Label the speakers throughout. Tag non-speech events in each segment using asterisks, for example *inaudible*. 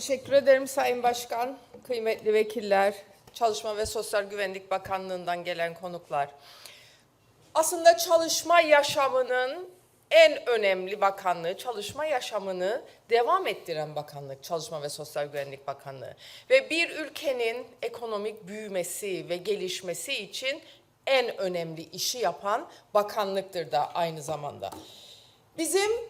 Speaker 1: Teşekkür ederim Sayın Başkan, kıymetli vekiller, Çalışma ve Sosyal Güvenlik Bakanlığı'ndan gelen konuklar. Aslında çalışma yaşamının en önemli bakanlığı, çalışma yaşamını devam ettiren bakanlık, Çalışma ve Sosyal Güvenlik Bakanlığı. Ve bir ülkenin ekonomik büyümesi ve gelişmesi için en önemli işi yapan bakanlıktır da aynı zamanda. Bizim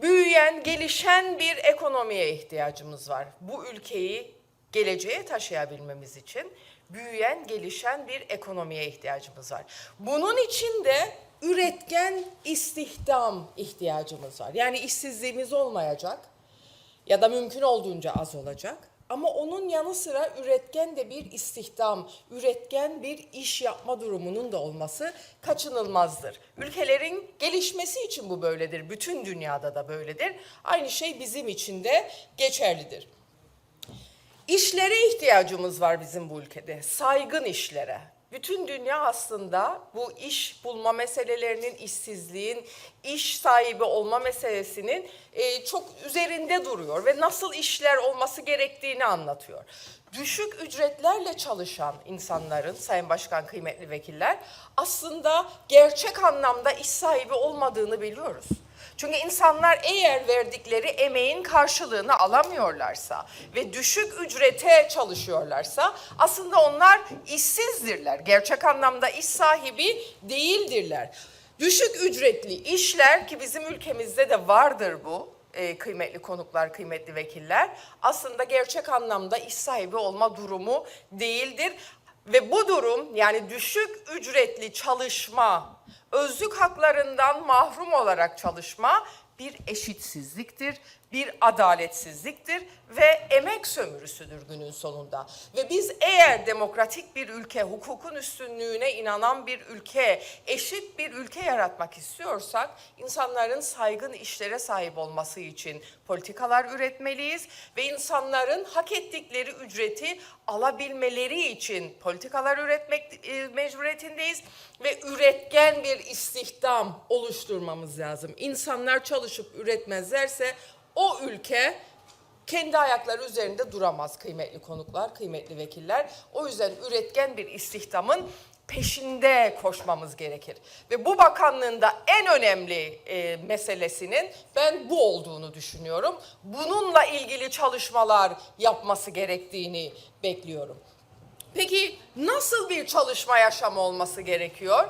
Speaker 1: büyüyen, gelişen bir ekonomiye ihtiyacımız var. Bu ülkeyi geleceğe taşıyabilmemiz için büyüyen, gelişen bir ekonomiye ihtiyacımız var. Bunun için de üretken istihdam ihtiyacımız var. Yani işsizliğimiz olmayacak ya da mümkün olduğunca az olacak. Ama onun yanı sıra üretken de bir istihdam, üretken bir iş yapma durumunun da olması kaçınılmazdır. Ülkelerin gelişmesi için bu böyledir. Bütün dünyada da böyledir. Aynı şey bizim için de geçerlidir. İşlere ihtiyacımız var bizim bu ülkede. Saygın işlere. Bütün dünya aslında bu iş bulma meselelerinin, işsizliğin, iş sahibi olma meselesinin e, çok üzerinde duruyor ve nasıl işler olması gerektiğini anlatıyor. Düşük ücretlerle çalışan insanların, Sayın Başkan kıymetli vekiller, aslında gerçek anlamda iş sahibi olmadığını biliyoruz. Çünkü insanlar eğer verdikleri emeğin karşılığını alamıyorlarsa ve düşük ücrete çalışıyorlarsa aslında onlar işsizdirler. Gerçek anlamda iş sahibi değildirler. Düşük ücretli işler ki bizim ülkemizde de vardır bu e, kıymetli konuklar, kıymetli vekiller aslında gerçek anlamda iş sahibi olma durumu değildir. Ve bu durum yani düşük ücretli çalışma, özlük haklarından mahrum olarak çalışma bir eşitsizliktir, bir adaletsizliktir ve emek sömürüsüdür günün sonunda. Ve biz eğer demokratik bir ülke, hukukun üstünlüğüne inanan bir ülke, eşit bir ülke yaratmak istiyorsak insanların saygın işlere sahip olması için politikalar üretmeliyiz ve insanların hak ettikleri ücreti alabilmeleri için politikalar üretmek e, mecburiyetindeyiz ve üretken bir istihdam oluşturmamız lazım. İnsanlar çalışıp üretmezlerse o ülke kendi ayakları üzerinde duramaz kıymetli konuklar, kıymetli vekiller. O yüzden üretken bir istihdamın peşinde koşmamız gerekir. Ve bu bakanlığın da en önemli e, meselesinin ben bu olduğunu düşünüyorum. Bununla ilgili çalışmalar yapması gerektiğini bekliyorum. Peki nasıl bir çalışma yaşamı olması gerekiyor?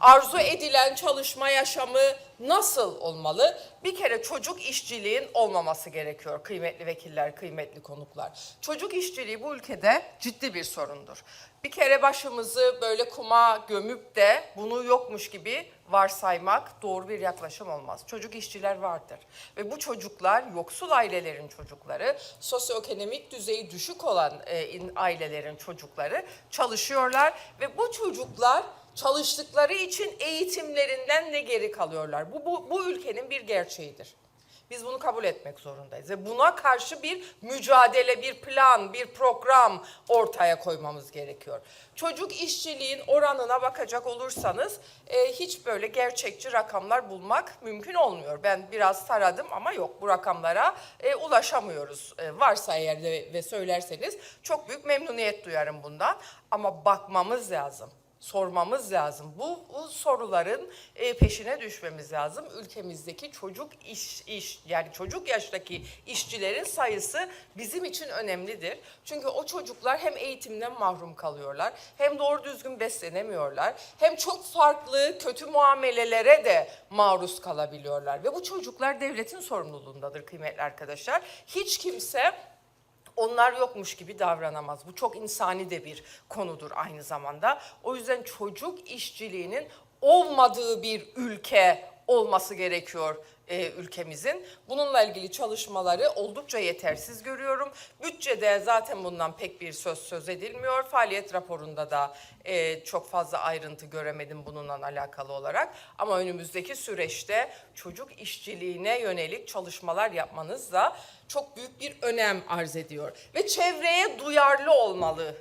Speaker 1: Arzu edilen çalışma yaşamı nasıl olmalı? Bir kere çocuk işçiliğin olmaması gerekiyor kıymetli vekiller, kıymetli konuklar. Çocuk işçiliği bu ülkede ciddi bir sorundur. Bir kere başımızı böyle kuma gömüp de bunu yokmuş gibi varsaymak doğru bir yaklaşım olmaz. Çocuk işçiler vardır ve bu çocuklar yoksul ailelerin çocukları, sosyoekonomik düzeyi düşük olan e, in- ailelerin çocukları çalışıyorlar ve bu çocuklar çalıştıkları için eğitimlerinden de geri kalıyorlar. Bu, bu, bu ülkenin bir gerçeğidir. Biz bunu kabul etmek zorundayız ve buna karşı bir mücadele, bir plan, bir program ortaya koymamız gerekiyor. Çocuk işçiliğin oranına bakacak olursanız e, hiç böyle gerçekçi rakamlar bulmak mümkün olmuyor. Ben biraz taradım ama yok bu rakamlara e, ulaşamıyoruz. E, varsa eğer de ve söylerseniz çok büyük memnuniyet duyarım bundan ama bakmamız lazım sormamız lazım. Bu, bu soruların e, peşine düşmemiz lazım. Ülkemizdeki çocuk iş, iş yani çocuk yaştaki işçilerin sayısı bizim için önemlidir. Çünkü o çocuklar hem eğitimden mahrum kalıyorlar, hem doğru düzgün beslenemiyorlar, hem çok farklı kötü muamelelere de maruz kalabiliyorlar. Ve bu çocuklar devletin sorumluluğundadır kıymetli arkadaşlar. Hiç kimse onlar yokmuş gibi davranamaz. Bu çok insani de bir konudur aynı zamanda. O yüzden çocuk işçiliğinin olmadığı bir ülke olması gerekiyor e, ülkemizin. Bununla ilgili çalışmaları oldukça yetersiz görüyorum. Bütçede zaten bundan pek bir söz söz edilmiyor. Faaliyet raporunda da e, çok fazla ayrıntı göremedim bununla alakalı olarak. Ama önümüzdeki süreçte çocuk işçiliğine yönelik çalışmalar yapmanız da çok büyük bir önem arz ediyor. Ve çevreye duyarlı olmalı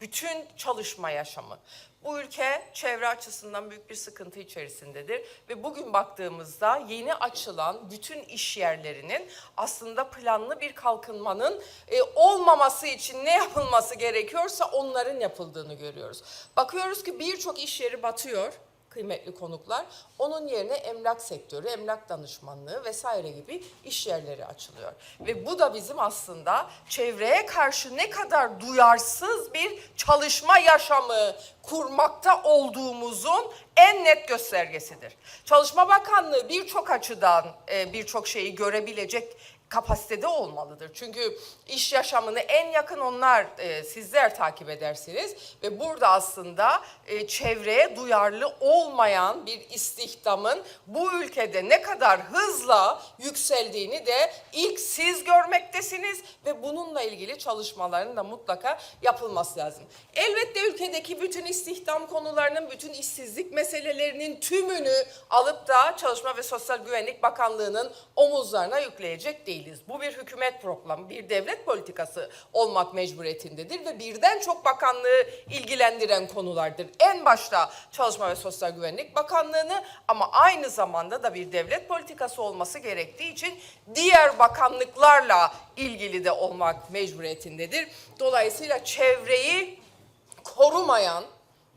Speaker 1: bütün çalışma yaşamı. Bu ülke çevre açısından büyük bir sıkıntı içerisindedir ve bugün baktığımızda yeni açılan bütün iş yerlerinin aslında planlı bir kalkınmanın e, olmaması için ne yapılması gerekiyorsa onların yapıldığını görüyoruz. Bakıyoruz ki birçok iş yeri batıyor kıymetli konuklar. Onun yerine emlak sektörü, emlak danışmanlığı vesaire gibi iş yerleri açılıyor. Ve bu da bizim aslında çevreye karşı ne kadar duyarsız bir çalışma yaşamı kurmakta olduğumuzun en net göstergesidir. Çalışma Bakanlığı birçok açıdan e, birçok şeyi görebilecek kapasitede olmalıdır. Çünkü iş yaşamını en yakın onlar e, sizler takip edersiniz ve burada aslında e, çevreye duyarlı olmayan bir istihdamın bu ülkede ne kadar hızla yükseldiğini de ilk siz görmektesiniz ve bununla ilgili çalışmaların da mutlaka yapılması lazım. Elbette ülkedeki bütün istihdam konularının, bütün işsizlik meselelerinin tümünü alıp da Çalışma ve Sosyal Güvenlik Bakanlığı'nın omuzlarına yükleyecek değiliz. Bu bir hükümet programı, bir devlet politikası olmak mecburiyetindedir ve birden çok bakanlığı ilgilendiren konulardır. En başta Çalışma ve Sosyal Güvenlik Bakanlığı'nı ama aynı zamanda da bir devlet politikası olması gerektiği için diğer bakanlıklarla ilgili de olmak mecburiyetindedir. Dolayısıyla çevreyi korumayan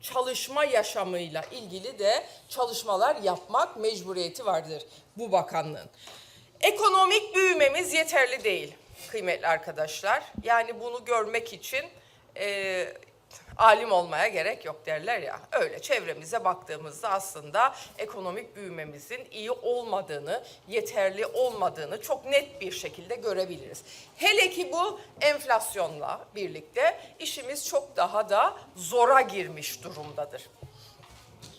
Speaker 1: çalışma yaşamıyla ilgili de çalışmalar yapmak mecburiyeti vardır bu bakanlığın. Ekonomik büyümemiz yeterli değil kıymetli arkadaşlar. Yani bunu görmek için e, alim olmaya gerek yok derler ya. Öyle çevremize baktığımızda aslında ekonomik büyümemizin iyi olmadığını, yeterli olmadığını çok net bir şekilde görebiliriz. Hele ki bu enflasyonla birlikte işimiz çok daha da zora girmiş durumdadır.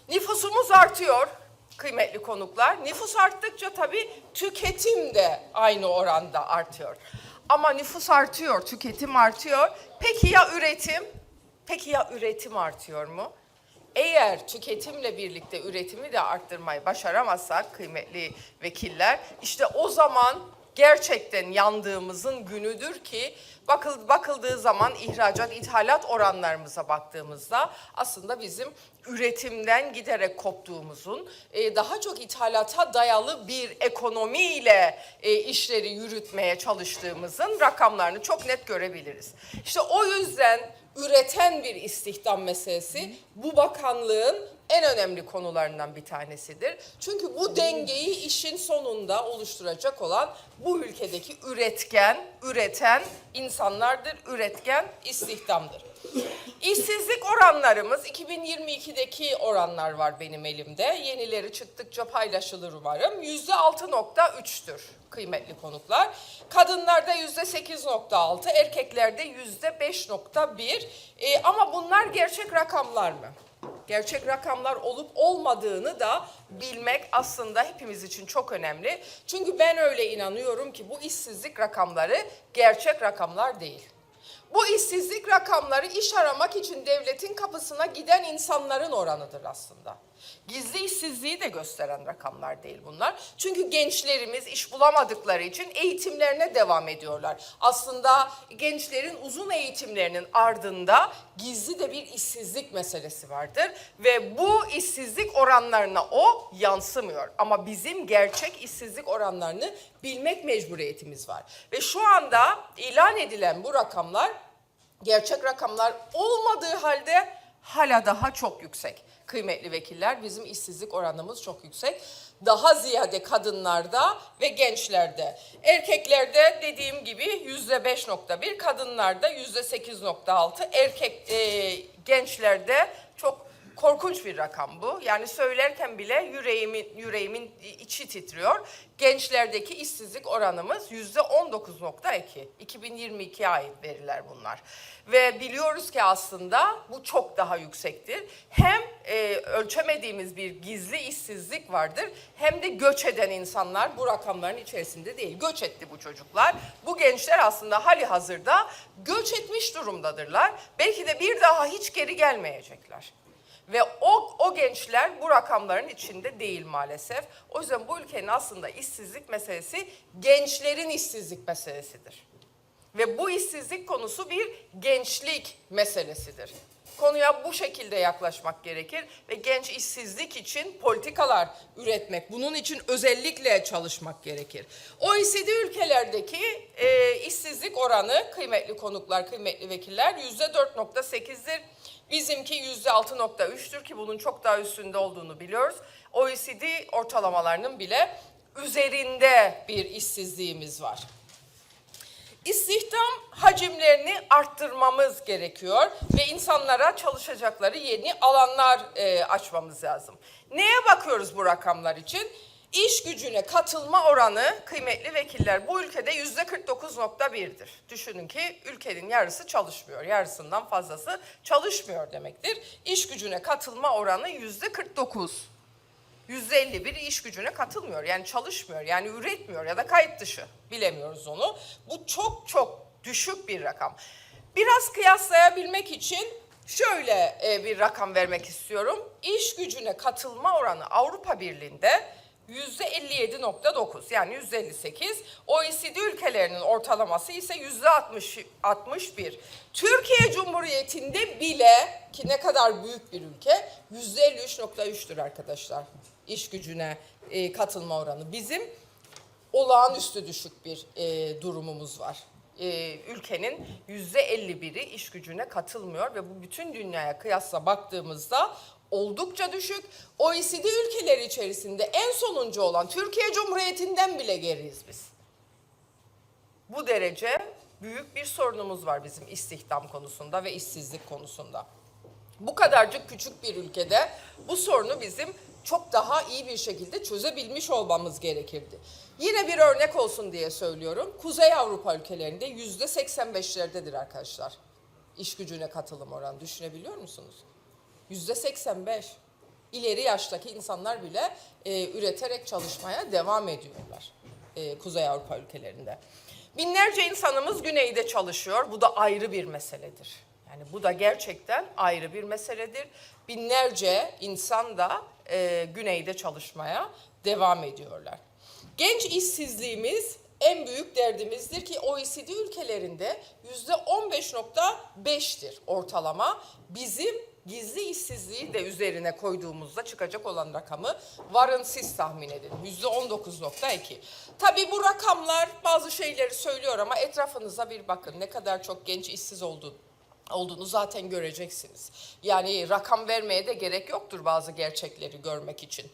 Speaker 1: Nüfusumuz artıyor kıymetli konuklar. Nüfus arttıkça tabii tüketim de aynı oranda artıyor. Ama nüfus artıyor, tüketim artıyor. Peki ya üretim? Peki ya üretim artıyor mu? Eğer tüketimle birlikte üretimi de arttırmayı başaramazsak kıymetli vekiller, işte o zaman gerçekten yandığımızın günüdür ki bakıl, bakıldığı zaman ihracat, ithalat oranlarımıza baktığımızda aslında bizim üretimden giderek koptuğumuzun, e, daha çok ithalata dayalı bir ekonomiyle e, işleri yürütmeye çalıştığımızın rakamlarını çok net görebiliriz. İşte o yüzden üreten bir istihdam meselesi bu bakanlığın en önemli konularından bir tanesidir. Çünkü bu dengeyi işin sonunda oluşturacak olan bu ülkedeki üretken, üreten insanlardır, üretken istihdamdır. İşsizlik oranlarımız 2022'deki oranlar var benim elimde. Yenileri çıktıkça paylaşılır umarım. %6.3'tür kıymetli konuklar. Kadınlarda %8.6, erkeklerde %5.1. Ee, ama bunlar gerçek rakamlar mı? Gerçek rakamlar olup olmadığını da bilmek aslında hepimiz için çok önemli. Çünkü ben öyle inanıyorum ki bu işsizlik rakamları gerçek rakamlar değil. Bu işsizlik rakamları iş aramak için devletin kapısına giden insanların oranıdır aslında. Gizli işsizliği de gösteren rakamlar değil bunlar. Çünkü gençlerimiz iş bulamadıkları için eğitimlerine devam ediyorlar. Aslında gençlerin uzun eğitimlerinin ardında gizli de bir işsizlik meselesi vardır ve bu işsizlik oranlarına o yansımıyor. Ama bizim gerçek işsizlik oranlarını bilmek mecburiyetimiz var. Ve şu anda ilan edilen bu rakamlar gerçek rakamlar olmadığı halde hala daha çok yüksek. Kıymetli vekiller bizim işsizlik oranımız çok yüksek. Daha ziyade kadınlarda ve gençlerde. Erkeklerde dediğim gibi yüzde beş nokta bir, kadınlarda yüzde sekiz nokta altı, erkek e, gençlerde çok korkunç bir rakam bu. Yani söylerken bile yüreğimin yüreğimin içi titriyor. Gençlerdeki işsizlik oranımız yüzde 19.2. 2022'ye ait veriler bunlar. Ve biliyoruz ki aslında bu çok daha yüksektir. Hem e, ölçemediğimiz bir gizli işsizlik vardır hem de göç eden insanlar bu rakamların içerisinde değil. Göç etti bu çocuklar. Bu gençler aslında hali hazırda göç etmiş durumdadırlar. Belki de bir daha hiç geri gelmeyecekler. Ve o, o gençler bu rakamların içinde değil maalesef. O yüzden bu ülkenin aslında işsizlik meselesi gençlerin işsizlik meselesidir. Ve bu işsizlik konusu bir gençlik meselesidir. Konuya bu şekilde yaklaşmak gerekir ve genç işsizlik için politikalar üretmek, bunun için özellikle çalışmak gerekir. OECD ülkelerdeki e, işsizlik oranı kıymetli konuklar, kıymetli vekiller yüzde 4.8'dir. Bizimki yüzde 6.3'tür ki bunun çok daha üstünde olduğunu biliyoruz. OECD ortalamalarının bile üzerinde bir işsizliğimiz var. İstihdam hacimlerini arttırmamız gerekiyor ve insanlara çalışacakları yeni alanlar e, açmamız lazım. Neye bakıyoruz bu rakamlar için? İş gücüne katılma oranı kıymetli vekiller bu ülkede yüzde 49.1'dir. Düşünün ki ülkenin yarısı çalışmıyor, yarısından fazlası çalışmıyor demektir. İş gücüne katılma oranı yüzde 49. %51 iş gücüne katılmıyor. Yani çalışmıyor, yani üretmiyor ya da kayıt dışı. Bilemiyoruz onu. Bu çok çok düşük bir rakam. Biraz kıyaslayabilmek için şöyle e, bir rakam vermek istiyorum. İş gücüne katılma oranı Avrupa Birliği'nde %57.9 yani %58. OECD ülkelerinin ortalaması ise %60 61. Türkiye Cumhuriyeti'nde bile ki ne kadar büyük bir ülke %53.3'tür arkadaşlar iş gücüne e, katılma oranı. Bizim olağanüstü düşük bir e, durumumuz var. E, ülkenin yüzde 51'i iş gücüne katılmıyor ve bu bütün dünyaya kıyasla baktığımızda oldukça düşük. OECD ülkeleri içerisinde en sonuncu olan Türkiye Cumhuriyeti'nden bile geriyiz biz. Bu derece büyük bir sorunumuz var bizim istihdam konusunda ve işsizlik konusunda. Bu kadarcık küçük bir ülkede bu sorunu bizim çok daha iyi bir şekilde çözebilmiş olmamız gerekirdi. Yine bir örnek olsun diye söylüyorum. Kuzey Avrupa ülkelerinde yüzde 85'lerdedir arkadaşlar. İş gücüne katılım oranı düşünebiliyor musunuz? Yüzde 85. İleri yaştaki insanlar bile e, üreterek çalışmaya devam ediyorlar e, Kuzey Avrupa ülkelerinde. Binlerce insanımız güneyde çalışıyor. Bu da ayrı bir meseledir. Yani bu da gerçekten ayrı bir meseledir. Binlerce insan da e, güneyde çalışmaya devam ediyorlar. Genç işsizliğimiz en büyük derdimizdir ki OECD ülkelerinde yüzde 15.5'tir ortalama. Bizim gizli işsizliği de üzerine koyduğumuzda çıkacak olan rakamı varın siz tahmin edin. Yüzde 19.2. Tabii bu rakamlar bazı şeyleri söylüyor ama etrafınıza bir bakın ne kadar çok genç işsiz olduğunu olduğunu zaten göreceksiniz. Yani rakam vermeye de gerek yoktur bazı gerçekleri görmek için.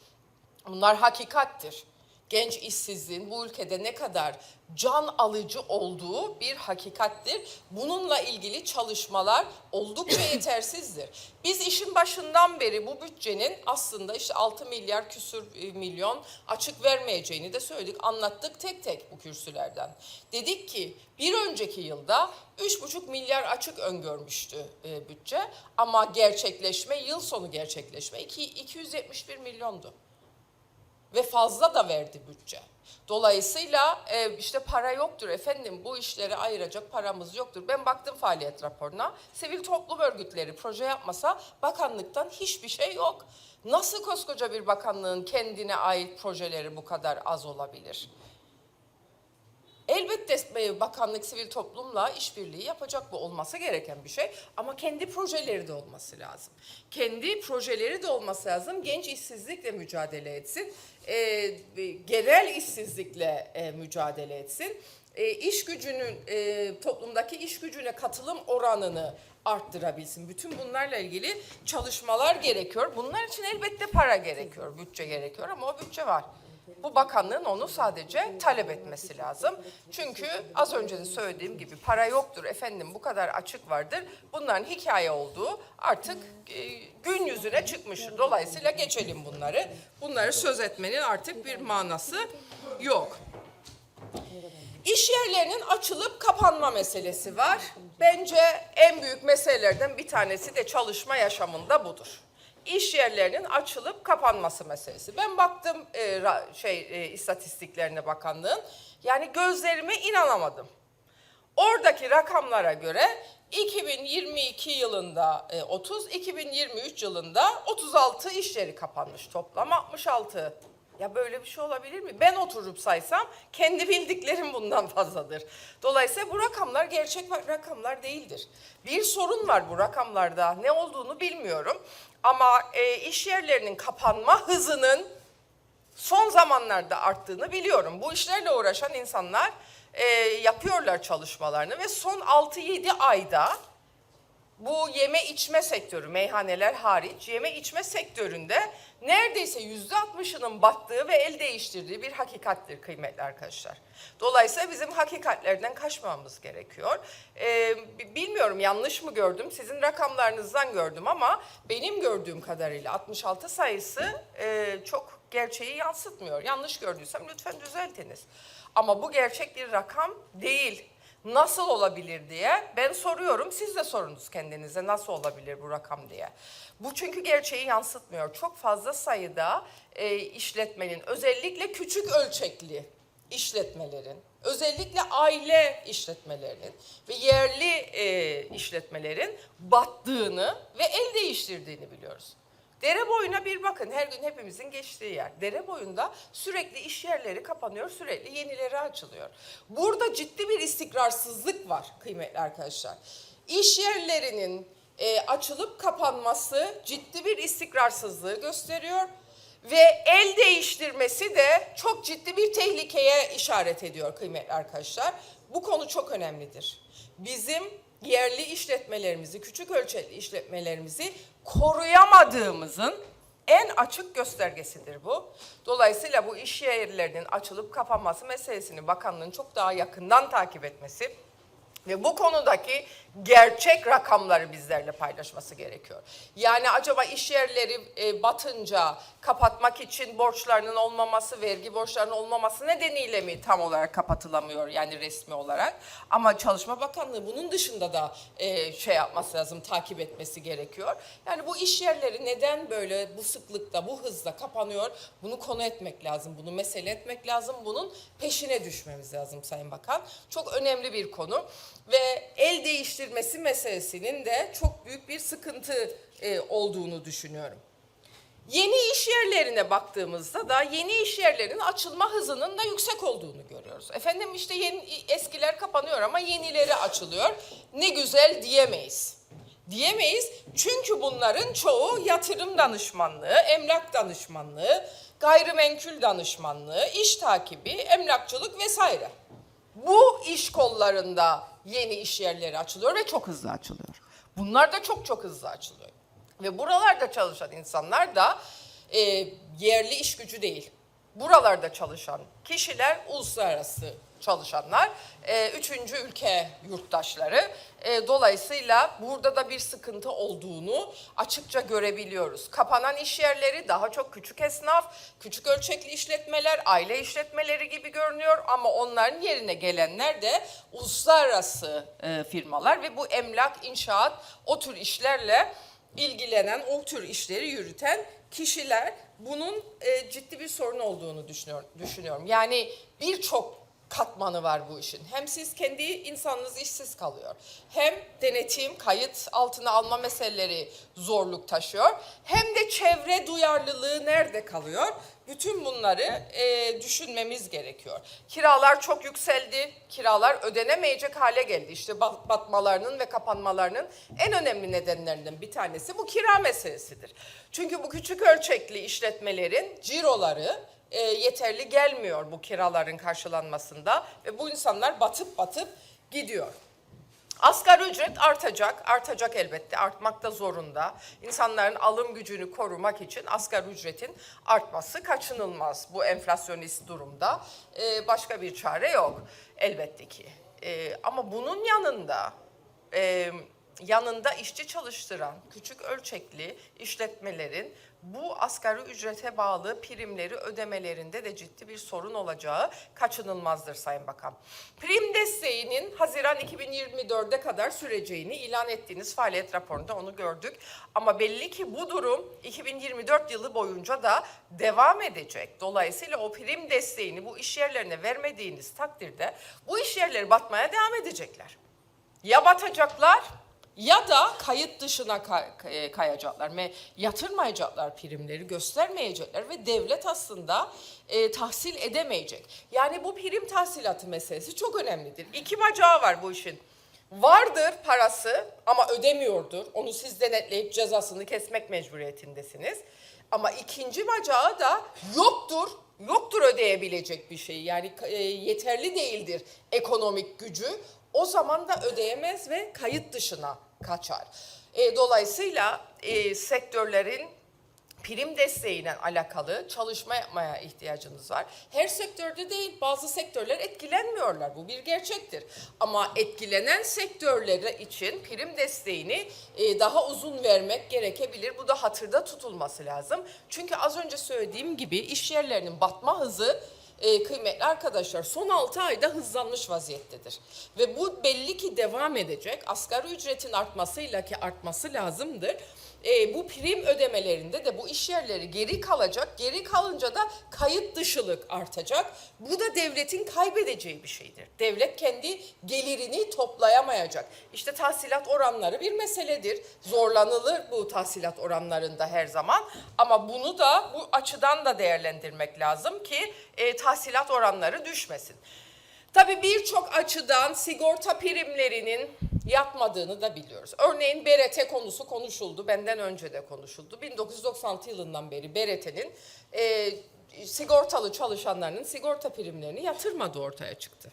Speaker 1: Bunlar hakikattir. Genç işsizliğin bu ülkede ne kadar can alıcı olduğu bir hakikattir. Bununla ilgili çalışmalar oldukça *coughs* yetersizdir. Biz işin başından beri bu bütçenin aslında işte 6 milyar küsür e, milyon açık vermeyeceğini de söyledik, anlattık tek tek bu kürsülerden. Dedik ki bir önceki yılda 3,5 milyar açık öngörmüştü e, bütçe ama gerçekleşme, yıl sonu gerçekleşme iki- 271 milyondu ve fazla da verdi bütçe. Dolayısıyla e, işte para yoktur efendim bu işlere ayıracak paramız yoktur. Ben baktım faaliyet raporuna sivil toplum örgütleri proje yapmasa bakanlıktan hiçbir şey yok. Nasıl koskoca bir bakanlığın kendine ait projeleri bu kadar az olabilir? Elbette e, bakanlık sivil toplumla işbirliği yapacak bu olması gereken bir şey ama kendi projeleri de olması lazım. Kendi projeleri de olması lazım. Genç işsizlikle mücadele etsin. E, e, genel işsizlikle e, mücadele etsin. E, iş gücünün e, toplumdaki iş gücüne katılım oranını arttırabilsin. Bütün bunlarla ilgili çalışmalar gerekiyor. Bunlar için elbette para gerekiyor, bütçe gerekiyor ama o bütçe var. Bu bakanlığın onu sadece talep etmesi lazım. Çünkü az önce de söylediğim gibi para yoktur efendim bu kadar açık vardır. Bunların hikaye olduğu artık e, gün yüzüne çıkmıştır. Dolayısıyla geçelim bunları. Bunları söz etmenin artık bir manası yok. İş yerlerinin açılıp kapanma meselesi var. Bence en büyük meselelerden bir tanesi de çalışma yaşamında budur. İş yerlerinin açılıp kapanması meselesi. Ben baktım e, ra- şey e, istatistiklerine bakanlığın. Yani gözlerime inanamadım. Oradaki rakamlara göre 2022 yılında e, 30, 2023 yılında 36 iş yeri kapanmış toplam 66. Ya böyle bir şey olabilir mi? Ben oturup saysam kendi *laughs* bildiklerim bundan fazladır. Dolayısıyla bu rakamlar gerçek rakamlar değildir. Bir sorun var bu rakamlarda. Ne olduğunu bilmiyorum. Ama e, iş yerlerinin kapanma hızının son zamanlarda arttığını biliyorum. Bu işlerle uğraşan insanlar e, yapıyorlar çalışmalarını ve son 6-7 ayda bu yeme içme sektörü, meyhaneler hariç yeme içme sektöründe neredeyse yüzde altmışının battığı ve el değiştirdiği bir hakikattir kıymetli arkadaşlar. Dolayısıyla bizim hakikatlerden kaçmamamız gerekiyor. Ee, bi- bilmiyorum yanlış mı gördüm, sizin rakamlarınızdan gördüm ama benim gördüğüm kadarıyla 66 sayısı e, çok gerçeği yansıtmıyor. Yanlış gördüysem lütfen düzeltiniz. Ama bu gerçek bir rakam değil nasıl olabilir diye ben soruyorum. Siz de sorunuz kendinize nasıl olabilir bu rakam diye. Bu çünkü gerçeği yansıtmıyor. Çok fazla sayıda e, işletmenin özellikle küçük ölçekli işletmelerin, özellikle aile işletmelerinin ve yerli e, işletmelerin battığını ve el değiştirdiğini biliyoruz. Dere boyuna bir bakın her gün hepimizin geçtiği yer. Dere boyunda sürekli iş yerleri kapanıyor, sürekli yenileri açılıyor. Burada ciddi bir istikrarsızlık var kıymetli arkadaşlar. İş yerlerinin e, açılıp kapanması ciddi bir istikrarsızlığı gösteriyor ve el değiştirmesi de çok ciddi bir tehlikeye işaret ediyor kıymetli arkadaşlar. Bu konu çok önemlidir. Bizim yerli işletmelerimizi, küçük ölçekli işletmelerimizi koruyamadığımızın en açık göstergesidir bu. Dolayısıyla bu iş yerlerinin açılıp kapanması meselesini bakanlığın çok daha yakından takip etmesi ve bu konudaki gerçek rakamları bizlerle paylaşması gerekiyor. Yani acaba iş yerleri e, batınca kapatmak için borçlarının olmaması, vergi borçlarının olmaması nedeniyle mi tam olarak kapatılamıyor yani resmi olarak? Ama Çalışma Bakanlığı bunun dışında da e, şey yapması lazım, takip etmesi gerekiyor. Yani bu iş yerleri neden böyle bu sıklıkta, bu hızla kapanıyor? Bunu konu etmek lazım, bunu mesele etmek lazım, bunun peşine düşmemiz lazım Sayın Bakan. Çok önemli bir konu ve el değiştirmesi meselesinin de çok büyük bir sıkıntı e, olduğunu düşünüyorum. Yeni iş yerlerine baktığımızda da yeni iş yerlerinin açılma hızının da yüksek olduğunu görüyoruz. Efendim işte yeni, eskiler kapanıyor ama yenileri açılıyor. Ne güzel diyemeyiz. Diyemeyiz çünkü bunların çoğu yatırım danışmanlığı, emlak danışmanlığı, gayrimenkul danışmanlığı, iş takibi, emlakçılık vesaire. Bu iş kollarında yeni iş yerleri açılıyor ve çok hızlı açılıyor. Bunlar da çok çok hızlı açılıyor. Ve buralarda çalışan insanlar da e, yerli iş gücü değil. Buralarda çalışan kişiler uluslararası çalışanlar, e, üçüncü ülke yurttaşları. E, dolayısıyla burada da bir sıkıntı olduğunu açıkça görebiliyoruz. Kapanan iş yerleri daha çok küçük esnaf, küçük ölçekli işletmeler, aile işletmeleri gibi görünüyor ama onların yerine gelenler de uluslararası e, firmalar ve bu emlak, inşaat o tür işlerle ilgilenen, o tür işleri yürüten kişiler bunun e, ciddi bir sorun olduğunu düşünüyor, düşünüyorum. Yani birçok katmanı var bu işin. Hem siz kendi insanınız işsiz kalıyor. Hem denetim, kayıt altına alma meseleleri zorluk taşıyor. Hem de çevre duyarlılığı nerede kalıyor? Bütün bunları e, düşünmemiz gerekiyor. Kiralar çok yükseldi. Kiralar ödenemeyecek hale geldi. İşte bat- batmalarının ve kapanmalarının en önemli nedenlerinden bir tanesi bu kira meselesidir. Çünkü bu küçük ölçekli işletmelerin ciroları e, yeterli gelmiyor bu kiraların karşılanmasında ve bu insanlar batıp batıp gidiyor. Asgari ücret artacak, artacak elbette, artmak da zorunda. İnsanların alım gücünü korumak için asgari ücretin artması kaçınılmaz bu enflasyonist durumda. Ee, başka bir çare yok elbette ki. Ee, ama bunun yanında e, yanında işçi çalıştıran küçük ölçekli işletmelerin bu asgari ücrete bağlı primleri ödemelerinde de ciddi bir sorun olacağı kaçınılmazdır Sayın Bakan. Prim desteğinin Haziran 2024'e kadar süreceğini ilan ettiğiniz faaliyet raporunda onu gördük. Ama belli ki bu durum 2024 yılı boyunca da devam edecek. Dolayısıyla o prim desteğini bu iş yerlerine vermediğiniz takdirde bu iş yerleri batmaya devam edecekler. Ya batacaklar ya da kayıt dışına kay- kayacaklar. Me- Yatırmayacaklar primleri, göstermeyecekler ve devlet aslında e, tahsil edemeyecek. Yani bu prim tahsilatı meselesi çok önemlidir. İki bacağı var bu işin. Vardır parası ama ödemiyordur. Onu siz denetleyip cezasını kesmek mecburiyetindesiniz. Ama ikinci bacağı da yoktur. Yoktur ödeyebilecek bir şey. Yani e, yeterli değildir ekonomik gücü. O zaman da ödeyemez ve kayıt dışına kaçar. E, dolayısıyla e, sektörlerin prim desteğiyle alakalı çalışma yapmaya ihtiyacınız var. Her sektörde değil, bazı sektörler etkilenmiyorlar. Bu bir gerçektir. Ama etkilenen sektörler için prim desteğini e, daha uzun vermek gerekebilir. Bu da hatırda tutulması lazım. Çünkü az önce söylediğim gibi iş yerlerinin batma hızı e, kıymetli arkadaşlar son 6 ayda hızlanmış vaziyettedir. Ve bu belli ki devam edecek. Asgari ücretin artmasıyla ki artması lazımdır. E, bu prim ödemelerinde de bu iş yerleri geri kalacak. Geri kalınca da kayıt dışılık artacak. Bu da devletin kaybedeceği bir şeydir. Devlet kendi gelirini toplayamayacak. İşte tahsilat oranları bir meseledir. Zorlanılır bu tahsilat oranlarında her zaman. Ama bunu da bu açıdan da değerlendirmek lazım ki e, tahsilat oranları düşmesin. Tabii birçok açıdan sigorta primlerinin yatmadığını da biliyoruz. Örneğin BRT konusu konuşuldu, benden önce de konuşuldu. 1996 yılından beri BRT'nin e, sigortalı çalışanlarının sigorta primlerini yatırmadığı ortaya çıktı.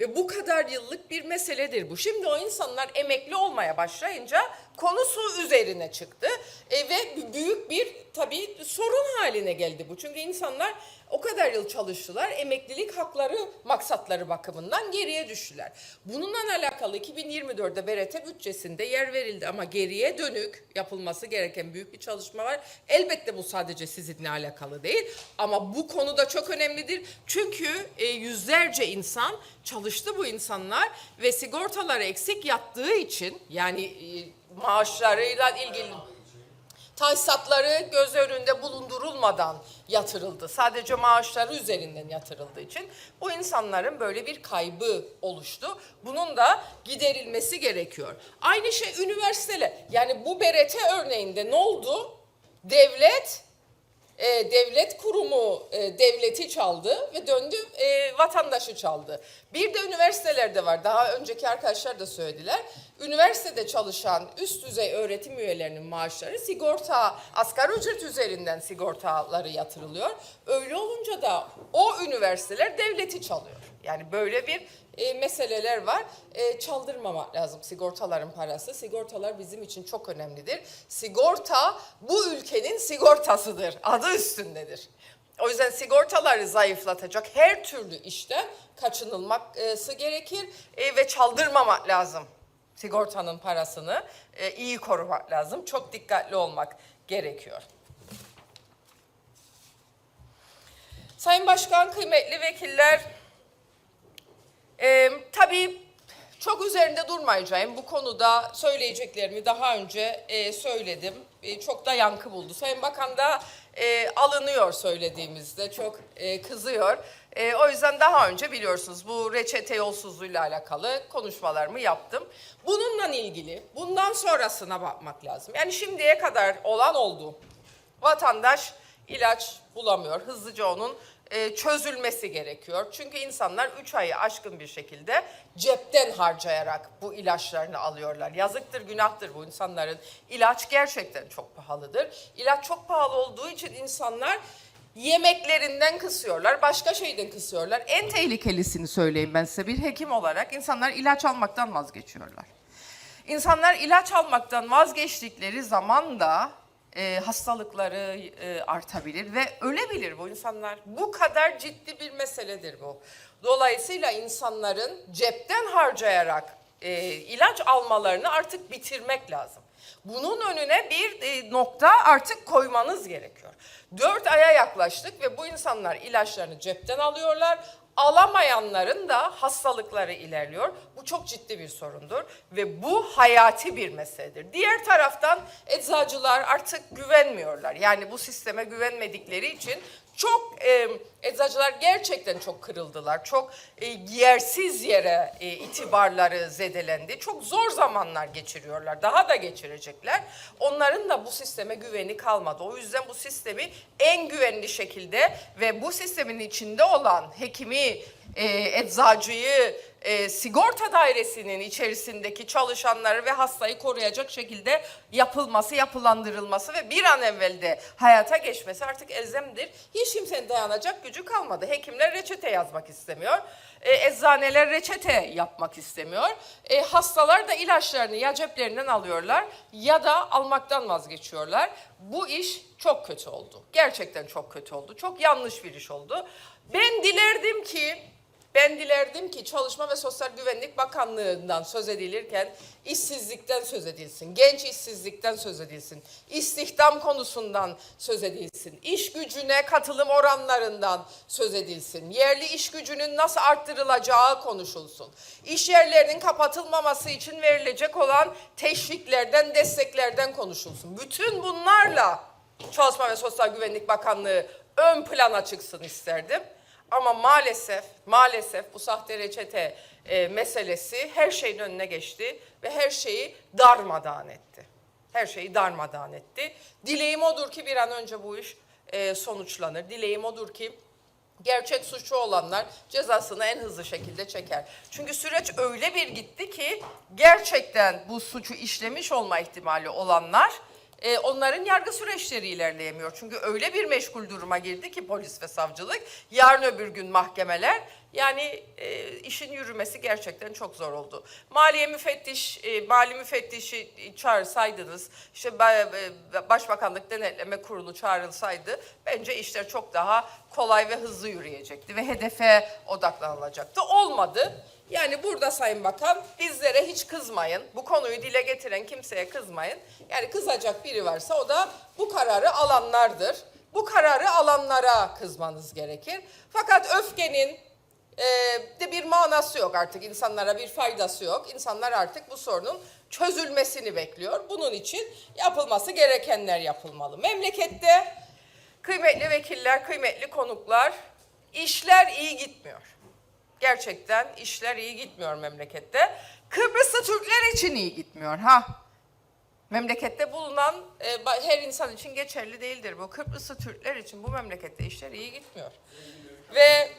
Speaker 1: Ve bu kadar yıllık bir meseledir bu. Şimdi o insanlar emekli olmaya başlayınca konusu üzerine çıktı. E, ve büyük bir tabii sorun haline geldi bu. Çünkü insanlar o kadar yıl çalıştılar, emeklilik hakları maksatları bakımından geriye düştüler. Bununla alakalı 2024'de BRT bütçesinde yer verildi ama geriye dönük yapılması gereken büyük bir çalışma var. Elbette bu sadece sizinle alakalı değil ama bu konuda çok önemlidir. Çünkü e, yüzlerce insan çalıştı bu insanlar ve sigortaları eksik yattığı için yani e, maaşlarıyla ilgili tahsisatları göz önünde bulundurulmadan yatırıldı. Sadece maaşları üzerinden yatırıldığı için bu insanların böyle bir kaybı oluştu. Bunun da giderilmesi gerekiyor. Aynı şey üniversiteler. Yani bu BRT örneğinde ne oldu? Devlet e, devlet kurumu e, devleti çaldı ve döndü e, vatandaşı çaldı. Bir de üniversitelerde var. Daha önceki arkadaşlar da söylediler. Üniversitede çalışan üst düzey öğretim üyelerinin maaşları sigorta, asgari ücret üzerinden sigortaları yatırılıyor. Öyle olunca da o üniversiteler devleti çalıyor. Yani böyle bir e, meseleler var. E, çaldırmamak lazım sigortaların parası. Sigortalar bizim için çok önemlidir. Sigorta bu ülkenin sigortasıdır. Adı üstündedir. O yüzden sigortaları zayıflatacak her türlü işten kaçınılması gerekir e, ve çaldırmamak lazım. Sigortanın parasını e, iyi korumak lazım. Çok dikkatli olmak gerekiyor. Sayın Başkan, kıymetli vekiller, ee, tabii çok üzerinde durmayacağım. Bu konuda söyleyeceklerimi daha önce e, söyledim. E, çok da yankı buldu. Sayın Bakan da e, alınıyor söylediğimizde. Çok e, kızıyor. E, o yüzden daha önce biliyorsunuz bu reçete yolsuzluğuyla alakalı konuşmalarımı yaptım. Bununla ilgili bundan sonrasına bakmak lazım. Yani şimdiye kadar olan oldu. Vatandaş ilaç bulamıyor. Hızlıca onun e, çözülmesi gerekiyor. Çünkü insanlar 3 ayı aşkın bir şekilde cepten harcayarak bu ilaçlarını alıyorlar. Yazıktır, günahtır bu insanların. İlaç gerçekten çok pahalıdır. İlaç çok pahalı olduğu için insanlar yemeklerinden kısıyorlar, başka şeyden kısıyorlar. En tehlikelisini söyleyeyim ben size bir hekim olarak insanlar ilaç almaktan vazgeçiyorlar. İnsanlar ilaç almaktan vazgeçtikleri zaman da e, hastalıkları e, artabilir ve ölebilir bu insanlar. Bu kadar ciddi bir meseledir bu. Dolayısıyla insanların cepten harcayarak e, ilaç almalarını artık bitirmek lazım. Bunun önüne bir e, nokta artık koymanız gerekiyor. Dört aya yaklaştık ve bu insanlar ilaçlarını cepten alıyorlar alamayanların da hastalıkları ilerliyor. Bu çok ciddi bir sorundur ve bu hayati bir meseledir. Diğer taraftan eczacılar artık güvenmiyorlar. Yani bu sisteme güvenmedikleri için Çok e, eczacılar gerçekten çok kırıldılar. Çok e, yersiz yere e, itibarları zedelendi. Çok zor zamanlar geçiriyorlar. Daha da geçirecekler. Onların da bu sisteme güveni kalmadı. O yüzden bu sistemi en güvenli şekilde ve bu sistemin içinde olan hekimi, e, eczacıyı, e, sigorta dairesinin içerisindeki çalışanları ve hastayı koruyacak şekilde yapılması, yapılandırılması ve bir an evvel de hayata geçmesi artık elzemdir. Hiç kimsenin dayanacak gücü kalmadı. Hekimler reçete yazmak istemiyor. E, eczaneler reçete yapmak istemiyor. E, hastalar da ilaçlarını ya ceplerinden alıyorlar ya da almaktan vazgeçiyorlar. Bu iş çok kötü oldu. Gerçekten çok kötü oldu. Çok yanlış bir iş oldu. Ben dilerdim ki ben dilerdim ki Çalışma ve Sosyal Güvenlik Bakanlığı'ndan söz edilirken işsizlikten söz edilsin, genç işsizlikten söz edilsin, istihdam konusundan söz edilsin, iş gücüne katılım oranlarından söz edilsin, yerli iş gücünün nasıl arttırılacağı konuşulsun, iş yerlerinin kapatılmaması için verilecek olan teşviklerden, desteklerden konuşulsun. Bütün bunlarla Çalışma ve Sosyal Güvenlik Bakanlığı ön plana çıksın isterdim. Ama maalesef, maalesef bu sahte reçete e, meselesi her şeyin önüne geçti ve her şeyi darmadağın etti. Her şeyi darmadağın etti. Dileğim odur ki bir an önce bu iş e, sonuçlanır. Dileğim odur ki gerçek suçlu olanlar cezasını en hızlı şekilde çeker. Çünkü süreç öyle bir gitti ki gerçekten bu suçu işlemiş olma ihtimali olanlar e, onların yargı süreçleri ilerleyemiyor. Çünkü öyle bir meşgul duruma girdi ki polis ve savcılık, yarın öbür gün mahkemeler. Yani e, işin yürümesi gerçekten çok zor oldu. Maliye müfettiş, e, mali müfettişi çağırsaydınız, işte e, Başbakanlık Denetleme Kurulu çağrılsaydı bence işler çok daha kolay ve hızlı yürüyecekti ve hedefe odaklanılacaktı. Olmadı. Yani burada Sayın Bakan bizlere hiç kızmayın. Bu konuyu dile getiren kimseye kızmayın. Yani kızacak biri varsa o da bu kararı alanlardır. Bu kararı alanlara kızmanız gerekir. Fakat öfkenin e, de bir manası yok artık. İnsanlara bir faydası yok. İnsanlar artık bu sorunun çözülmesini bekliyor. Bunun için yapılması gerekenler yapılmalı. Memlekette kıymetli vekiller, kıymetli konuklar işler iyi gitmiyor. Gerçekten işler iyi gitmiyor memlekette. Kıbrıslı Türkler için iyi gitmiyor ha. Memlekette bulunan e, her insan için geçerli değildir bu. Kıbrıslı Türkler için bu memlekette işler iyi gitmiyor. Ve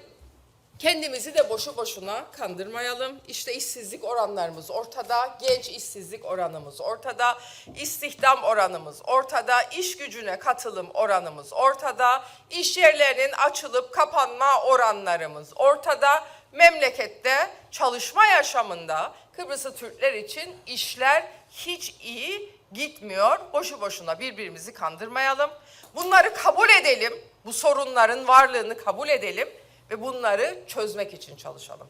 Speaker 1: kendimizi de boşu boşuna kandırmayalım. İşte işsizlik oranlarımız ortada, genç işsizlik oranımız ortada, istihdam oranımız ortada, iş gücüne katılım oranımız ortada, iş yerlerinin açılıp kapanma oranlarımız ortada. Memlekette çalışma yaşamında Kıbrıslı Türkler için işler hiç iyi gitmiyor. Boşu boşuna birbirimizi kandırmayalım. Bunları kabul edelim. Bu sorunların varlığını kabul edelim ve bunları çözmek için çalışalım.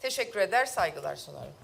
Speaker 1: Teşekkür eder, saygılar sunarım.